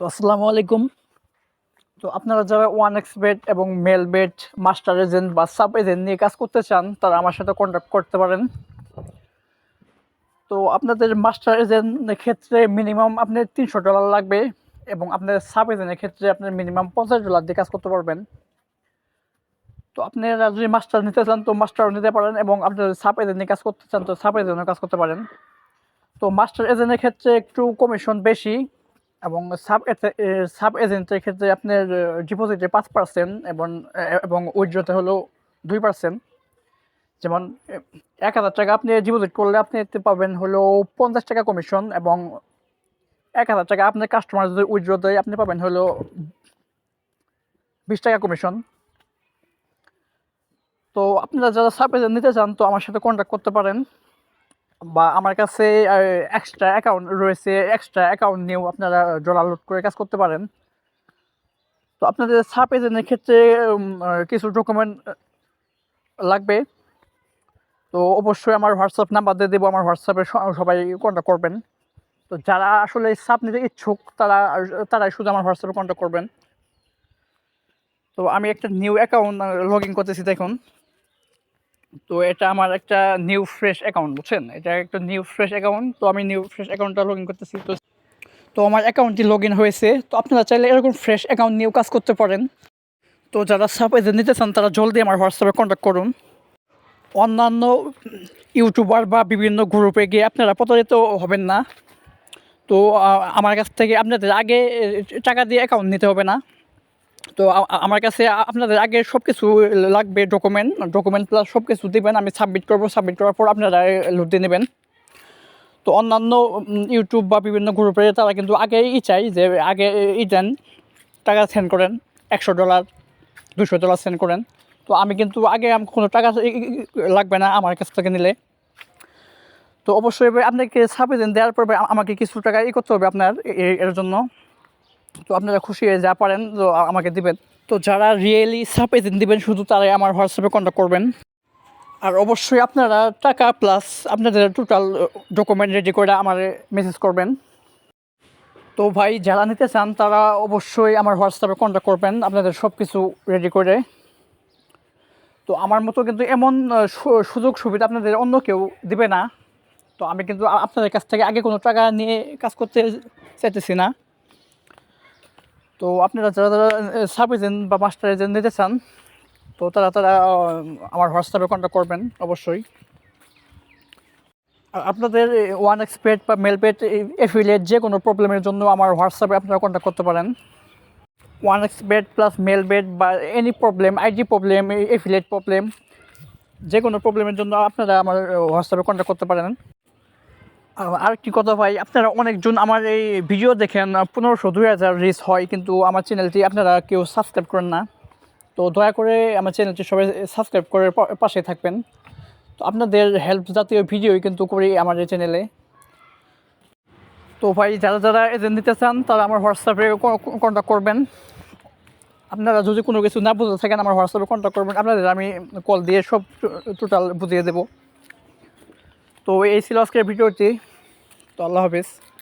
তো আসসালামু আলাইকুম। তো আপনারা যারা ওয়ান এক্স বেড এবং মেল বেড মাস্টার এজেন্ট বা সাব এজেন্ট নিয়ে কাজ করতে চান, তারা আমার সাথে কন্ট্যাক্ট করতে পারেন। তো আপনাদের মাস্টার এজেন্টের ক্ষেত্রে মিনিমাম আপনার তিনশো ডলার লাগবে এবং আপনার সাব এজেন্টের ক্ষেত্রে আপনার মিনিমাম পঞ্চাশ ডলার দিয়ে কাজ করতে পারবেন। তো আপনারা যদি মাস্টার নিতে চান, তো মাস্টারও নিতে পারেন এবং আপনার সাব এজেন্ট নিয়ে কাজ করতে চান, তো সাব এজেন্টও কাজ করতে পারেন। তো মাস্টার এজেন্টের ক্ষেত্রে একটু কমিশন বেশি এবং সাব সাব এজেন্টের ক্ষেত্রে আপনার ডিপোজিটে পাঁচ পার্সেন্ট এবং এবং উইথড্রতে হলো দুই পার্সেন্ট যেমন এক হাজার টাকা আপনি ডিপোজিট করলে আপনি এতে পাবেন হলো পঞ্চাশ টাকা কমিশন এবং এক হাজার টাকা আপনার কাস্টমার যদি উইথড্র দেয়, আপনি পাবেন হলো বিশ টাকা কমিশন তো আপনারা যারা সাব এজেন্ট নিতে চান, তো আমার সাথে কন্ট্যাক্ট করতে পারেন। বা আমার কাছে এক্সট্রা অ্যাকাউন্ট রয়েছে এক্সট্রা অ্যাকাউন্ট নিয়েও আপনারা ডলার লোড করে কাজ করতে পারেন। তো আপনাদের সাব এজেন্টের ক্ষেত্রে কিছু ডকুমেন্ট লাগবে। তো অবশ্যই আমার হোয়াটসঅ্যাপ নাম্বার দিয়ে দেবো, আমার হোয়াটসঅ্যাপে সবাই কন্ট্যাক্ট করবেন। তো যারা আসলে সাব নিতে ইচ্ছুক, তারা, তারাই শুধু আমার হোয়াটসঅ্যাপে কন্ট্যাক্ট করবেন। তো আমি একটা নিউ অ্যাকাউন্ট লগ ইন করতেছি, দেখুন। তো এটা আমার একটা নিউ ফ্রেশ অ্যাকাউন্ট বুঝছেন? এটা একটা নিউ ফ্রেশ অ্যাকাউন্ট তো আমি নিউ ফ্রেশ অ্যাকাউন্টটা লগ ইন করতেছি। তো তো আমার অ্যাকাউন্টটি লগ ইন হয়েছে। তো আপনারা চাইলে এরকম ফ্রেশ অ্যাকাউন্ট নিয়েও কাজ করতে পারেন। তো যারা সাব এজেন্ট নিতে চান, তারা জলদি আমার হোয়াটসঅ্যাপে কন্ট্যাক্ট করুন। অন্যান্য ইউটিউবার বা বিভিন্ন গ্রুপে গিয়ে আপনারা প্রতারিত হবেন না। তো আমার কাছ থেকে আপনাদের আগে টাকা দিয়ে অ্যাকাউন্ট নিতে হবে না। তো আমার কাছে আপনাদের আগে সব কিছু লাগবে ডকুমেন্ট ডকুমেন্ট প্লাস সব কিছু দেবেন, আমি সাবমিট করব সাবমিট করার পর আপনারা লোড দিয়ে নেবেন। তো অন্যান্য ইউটিউব বা বিভিন্ন গ্রুপে তারা কিন্তু আগেই চাই যে আগে ই দেন, টাকা সেন্ড করেন, একশো ডলার দুশো ডলার সেন্ড করেন। তো আমি কিন্তু আগে আমি, কোনো টাকা ই- ই- ই- লাগবে না আমার কাছ থেকে নিলে। তো অবশ্যই আপনাকে সাবমিশন দেওয়ার পর আমাকে কিছু টাকা ই করতে হবে আপনার এর জন্য। তো আপনারা খুশি হয়ে যা পারেন, তো আমাকে দিবেন। তো যারা রিয়েলি সাপ এজেন্ট দিবেন, শুধু তারাই আমার হোয়াটসঅ্যাপে কন্ট্যাক্ট করবেন। আর অবশ্যই আপনারা টাকা প্লাস আপনাদের টোটাল ডকুমেন্ট রেডি করে আমার মেসেজ করবেন। তো ভাই, যারা নিতে চান, তারা অবশ্যই আমার হোয়াটসঅ্যাপে কন্ট্যাক্ট করবেন, আপনাদের সব কিছু রেডি করে। তো আমার মতো কিন্তু এমন সুযোগ সুবিধা আপনাদের অন্য কেউ দিবে না। তো আমি কিন্তু আপনাদের কাছ থেকে আগে কোনো টাকা নিয়ে কাজ করতে চাইতেছি না। তো আপনারা যারা যারা সাব এজেন্ট বা মাস্টার এজেন্ট নিতে চান, তো তারা তারা আমার হোয়াটসঅ্যাপে কন্ট্যাক্ট করবেন, অবশ্যই। আপনাদের ওয়ান এক্সপেড বা মেলপেড এফিলিয়েট যে কোনো প্রবলেমের জন্য আমার হোয়াটসঅ্যাপে আপনারা কন্ট্যাক্ট করতে পারেন। ওয়ান এক্সপেড প্লাস মেলবেড বা any problem ID problem affiliate problem যে কোনো প্রবলেমের জন্য আপনারা আমার হোয়াটসঅ্যাপে কন্ট্যাক্ট করতে পারেন। আর- কি কথা ভাই, আপনারা অনেকজন আমার এই ভিডিও দেখেন পনেরোশো, দুই হাজার রিচ হয়, কিন্তু আমার চ্যানেলটি আপনারা কেউ সাবস্ক্রাইব করেন না। তো দয়া করে আমার চ্যানেলটি সবাই সাবস্ক্রাইব করে পাশে থাকবেন। তো আপনাদের হেল্প জাতীয় ভিডিওই কিন্তু করি আমার এই চ্যানেলে তো ভাই, যারা যারা এজেন্ট দিতে চান, তারা আমার হোয়াটসঅ্যাপে কন্ট্যাক্ট করবেন। আপনারা যদি কোনো কিছু না বুঝতে থাকেন, আমার হোয়াটসঅ্যাপে কন্ট্যাক্ট করবেন। আপনাদের আমি কল দিয়ে সব টোটাল বুঝিয়ে দেব। তো এই ছিল আজকের ভিডিওটি। তো আল্লাহ হাফিজ।